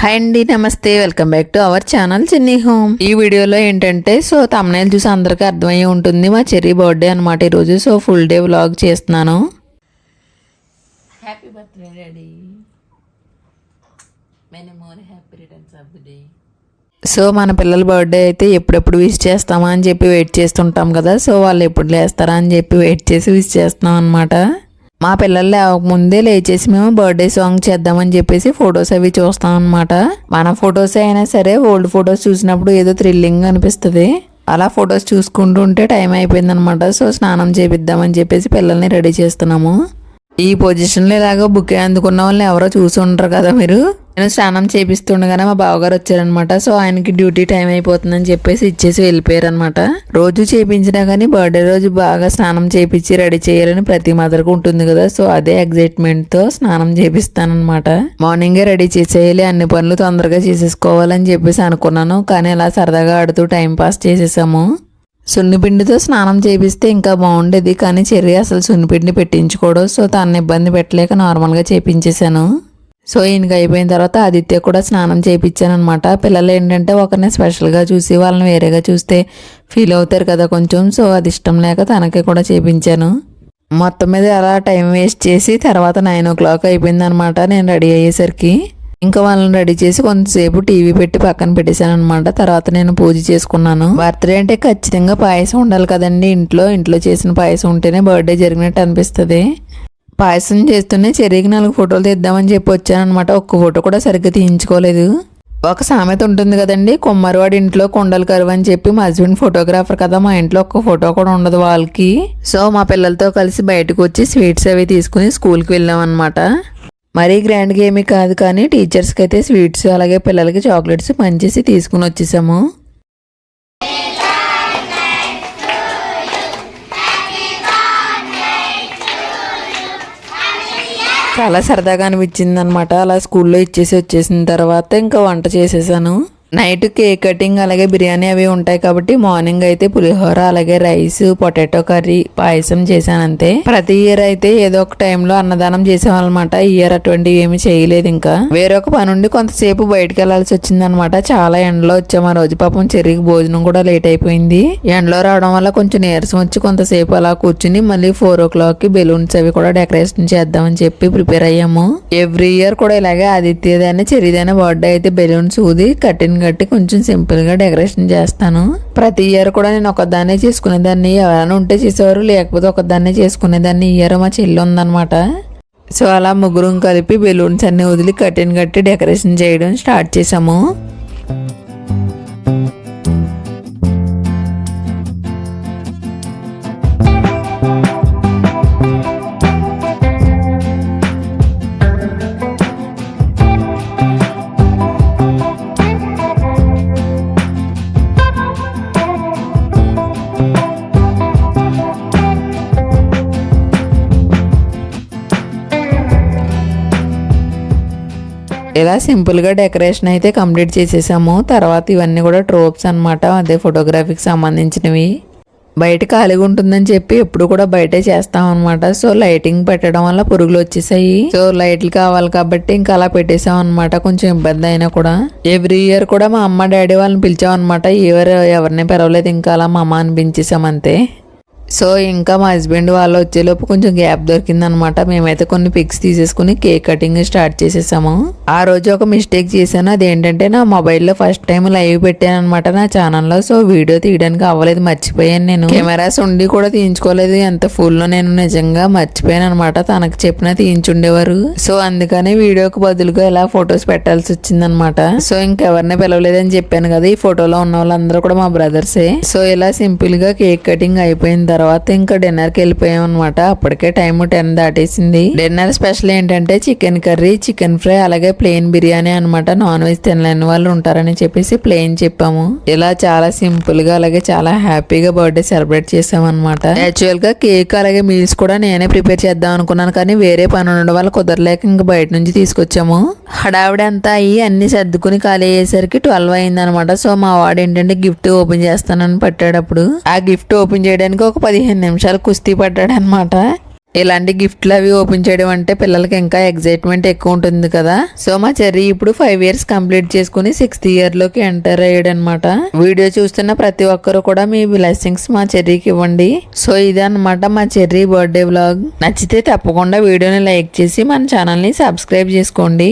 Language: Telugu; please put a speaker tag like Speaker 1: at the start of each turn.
Speaker 1: హాయ్ అండి నమస్తే. Welcome back to our channel Chinni home. ఈ వీడియోలో ఏంటంటే సో తమ్నైల్ చూసి అందరికీ అర్థమయ్యే ఉంటుంది మా చెర్రీ బర్త్డే అనమాట ఈరోజు సో ఫుల్ డే వ్లాగ్ చేస్తున్నాను. Happy birthday daddy many more happy returns of the day so మన పిల్లల బర్త్డే అయితే ఎప్పుడెప్పుడు విష్ చేస్తామా అని చెప్పి వెయిట్ చేస్తుంటాం కదా. సో వాళ్ళు ఎప్పుడు లేస్తారా అని చెప్పి వెయిట్ చేసి విష్ చేస్తున్నాం అనమాట మా పిల్లలు లేవకముందే లేచేసి మేము బర్త్డే సాంగ్ చేద్దామని చెప్పేసి ఫొటోస్ అవి చూస్తాం అనమాట మన ఫొటోస్ అయినా సరే ఓల్డ్ ఫొటోస్ చూసినప్పుడు ఏదో థ్రిల్లింగ్ అనిపిస్తుంది. అలా ఫొటోస్ చూసుకుంటూ ఉంటే టైం అయిపోయిందనమాట సో స్నానం చేపిద్దామని చెప్పేసి పిల్లల్ని రెడీ చేస్తున్నాము. ఈ పొజిషన్లో ఇలాగో బుక్ అందుకున్న వాళ్ళని ఎవరో చూసి ఉంటారు కదా మీరు? నేను స్నానం చేపిస్తుండగానే మా బావగారు వచ్చారనమాట. సో ఆయనకి డ్యూటీ టైం అయిపోతుందని చెప్పేసి ఇచ్చేసి వెళ్ళిపోయారు అనమాట రోజు చేపించినా కానీ బర్త్డే రోజు బాగా స్నానం చేపించి రెడీ చేయాలని ప్రతి మదర్కి ఉంటుంది కదా. సో అదే ఎగ్జైట్మెంట్తో స్నానం చేపిస్తానమాట మార్నింగే రెడీ చేసేయాలి అన్ని పనులు తొందరగా చేసేసుకోవాలని చెప్పేసి అనుకున్నాను. కానీ అలా సరదాగా ఆడుతూ టైం పాస్ చేసేసాము. సున్నిపిండితో స్నానం చేపిస్తే ఇంకా బాగుండేది కానీ చెర్రీ అసలు సున్నిపిండి పెట్టించుకోడు. సో తన ఇబ్బంది పెట్టలేక నార్మల్గా చేపించేశాను. సో ఈయనకి అయిపోయిన తర్వాత ఆదిత్య కూడా స్నానం చేయించాను అనమాట పిల్లలు ఏంటంటే ఒకరిని స్పెషల్గా చూసి వాళ్ళని వేరేగా చూస్తే ఫీల్ అవుతారు కదా కొంచెం. సో అది ఇష్టం లేక తనకి కూడా చేయించాను మొత్తం మీద అలా టైం వేస్ట్ చేసి తర్వాత నైన్ ఓ క్లాక్ అయిపోయిందనమాట నేను రెడీ అయ్యేసరికి. ఇంకా వాళ్ళని రెడీ చేసి కొంతసేపు టీవీ పెట్టి పక్కన పెట్టేశాను అనమాట తర్వాత నేను పూజ చేసుకున్నాను. బర్త్డే అంటే ఖచ్చితంగా పాయసం ఉండాలి కదండి. ఇంట్లో ఇంట్లో చేసిన పాయసం ఉంటేనే బర్త్డే జరిగినట్టు అనిపిస్తుంది. పాయసం చేస్తూనే చెర్రీకి నాలుగు ఫోటోలు తీద్దామని చెప్పి వచ్చాను అనమాట ఒక్క ఫోటో కూడా సరిగ్గా తీయించుకోలేదు. ఒక సామెత ఉంటుంది కదండి. కుమ్మరివాడి ఇంట్లో కొండలు కరువు అని చెప్పి మా హస్బెండ్ ఫోటోగ్రాఫర్ కదా మా ఇంట్లో ఒక్క ఫోటో కూడా ఉండదు వాళ్ళకి. సో మా పిల్లలతో కలిసి బయటకు వచ్చి స్వీట్స్ అవి తీసుకుని స్కూల్కి వెళ్ళాం అనమాట మరీ గ్రాండ్గా ఏమీ కాదు కానీ టీచర్స్కి అయితే స్వీట్స్ అలాగే పిల్లలకి చాక్లెట్స్ పనిచేసి తీసుకుని వచ్చేసాము. చాలా సరదాగా అనిపించింది అనమాట అలా స్కూల్లో ఇచ్చేసి వచ్చేసిన తర్వాత ఇంకా వంట చేసేసాను. నైట్ కేక్ కటింగ్ అలాగే బిర్యానీ అవి ఉంటాయి కాబట్టి మార్నింగ్ అయితే పులిహోర అలాగే రైస్ పొటాటో కర్రీ పాయసం చేశాను అంతే. ప్రతి ఇయర్ అయితే ఏదో ఒక టైంలో అన్నదానం చేసేవాళ్ళనమాట ఈ ఇయర్ అటువంటివి ఏమి చేయలేదు ఇంకా. వేరొక పని ఉండి కొంతసేపు బయటకు వెళ్ళాల్సి వచ్చింది అనమాట చాలా ఎండలో వచ్చాము ఆ రోజు. పాపం చెర్రీకి భోజనం కూడా లేట్ అయిపోయింది. ఎండలో రావడం వల్ల కొంచెం నీరసం వచ్చి కొంతసేపు అలా కూర్చుని మళ్ళీ ఫోర్ ఓ క్లాక్కి బెలూన్స్ అవి కూడా డెకరేషన్ చేద్దామని చెప్పి ప్రిపేర్ అయ్యాము. ఎవ్రీ ఇయర్ కూడా ఇలాగే ఆదిత్యదైనా చెరిదైనా బర్త్డే అయితే బెలూన్స్ ఊది కట్టిన కట్టి కొంచెం సింపుల్గా డెకరేషన్ చేస్తాను. ప్రతి ఇయర్ కూడా నేను ఒకదాన్నే చేసుకునేదాన్ని. ఎవరైనా ఉంటే చేసేవారు లేకపోతే ఒకదాన్నే చేసుకునేదాన్ని. ఇయర్ మా చెల్లి ఉందన్నమాట. సో అలా ముగ్గురం కలిపి బెలూన్స్ అన్నీ వదిలి కట్టిన కట్టి డెకరేషన్ చేయడం స్టార్ట్ చేసాము ఇలా సింపుల్గా డెకరేషన్ అయితే కంప్లీట్ చేసేసాము. తర్వాత ఇవన్నీ కూడా ట్రోప్స్ అన్నమాట అదే ఫోటోగ్రఫీకి సంబంధించినవి. బయట ఖాళీగా ఉంటుందని చెప్పి ఎప్పుడు కూడా బయటే చేస్తాం అనమాట సో లైటింగ్ పెట్టడం వల్ల పురుగులు వచ్చేసాయి. సో లైట్లు కావాలి కాబట్టి ఇంకా అలా పెట్టేసాం అనమాట కొంచెం ఇబ్బంది అయినా కూడా. ఎవ్రీ ఇయర్ కూడా మా అమ్మ డాడీ వాళ్ళని పిలిచాం అనమాట ఎవరు ఎవరిని పిలవలేదు ఇంకా అలా మా అమ్మ అనిపించేసాం అంతే. సో ఇంకా మా హస్బెండ్ వాళ్ళు వచ్చేలోపు కొంచెం గ్యాప్ దొరికిందనమాట. మేమైతే కొన్ని పిక్స్ తీసేసుకుని కేక్ కటింగ్ స్టార్ట్ చేసేసాము. ఆ రోజు ఒక మిస్టేక్ చేశాను. అదేంటంటే నా మొబైల్లో ఫస్ట్ టైం లైవ్ పెట్టాను అనమాట నా ఛానల్లో. సో వీడియో తీయడానికి అవ్వలేదు మర్చిపోయాను నేను. కెమెరాస్ ఉండి కూడా తీయించుకోలేదు. ఎంత ఫుల్లో నేను నిజంగా మర్చిపోయాను అనమాట తనకు చెప్పినా తీయించుండేవారు. సో అందుకని వీడియోకి బదులుగా ఇలా ఫొటోస్ పెట్టాల్సి వచ్చిందనమాట. సో ఇంకెవరిని పిలవలేదని చెప్పాను కదా ఈ ఫోటోలో ఉన్న వాళ్ళందరూ కూడా మా బ్రదర్సే. సో ఇలా సింపుల్గా కేక్ కటింగ్ అయిపోయింది తర్వాత ఇంకా డిన్నర్కి వెళ్ళిపోయాం అనమాట అప్పటికే టైం టెన్ దాటేసింది. డిన్నర్ స్పెషల్ ఏంటంటే చికెన్ కర్రీ చికెన్ ఫ్రై అలాగే ప్లెయిన్ బిర్యానీ అనమాట నాన్ వెజ్ తినలేని వాళ్ళు ఉంటారని చెప్పేసి ప్లెయిన్ చెప్పాము. ఇలా చాలా సింపుల్గా అలాగే చాలా హ్యాపీగా బర్త్డే సెలబ్రేట్ చేసాం అనమాట యాక్చువల్గా కేక్ అలాగే మీల్స్ కూడా నేనే ప్రిపేర్ చేద్దాం అనుకున్నాను కానీ వేరే పని ఉండడం వల్ల కుదరలేక ఇంకా బయట నుంచి తీసుకొచ్చాము. హడావిడి అంతా అయ్యి అన్ని సర్దుకుని ఖాళీ అయ్యేసరికి ట్వెల్వ్ అయింది అనమాట సో మా వాడు ఏంటంటే గిఫ్ట్ ఓపెన్ చేస్తానని పట్టాడు అప్పుడు. ఆ గిఫ్ట్ ఓపెన్ చేయడానికి ఒక పదిహేను నిమిషాలు కుస్తీ పడ్డాడు అనమాట ఇలాంటి గిఫ్ట్లు అవి ఓపెన్ చేయడం అంటే పిల్లలకి ఇంకా ఎగ్జైట్మెంట్ ఎక్కువ ఉంటుంది కదా. సో మా చెర్రీ ఇప్పుడు ఫైవ్ ఇయర్స్ కంప్లీట్ చేసుకుని సిక్స్త్ ఇయర్లోకి ఎంటర్ అయ్యాడు అనమాట వీడియో చూస్తున్న ప్రతి ఒక్కరు కూడా మీ బ్లెస్సింగ్స్ మా చెర్రీకి ఇవ్వండి. సో ఇదే అనమాట మా చెర్రీ బర్త్డే వ్లాగ్. నచ్చితే తప్పకుండా వీడియోని లైక్ చేసి మన ఛానల్ని సబ్స్క్రైబ్ చేసుకోండి.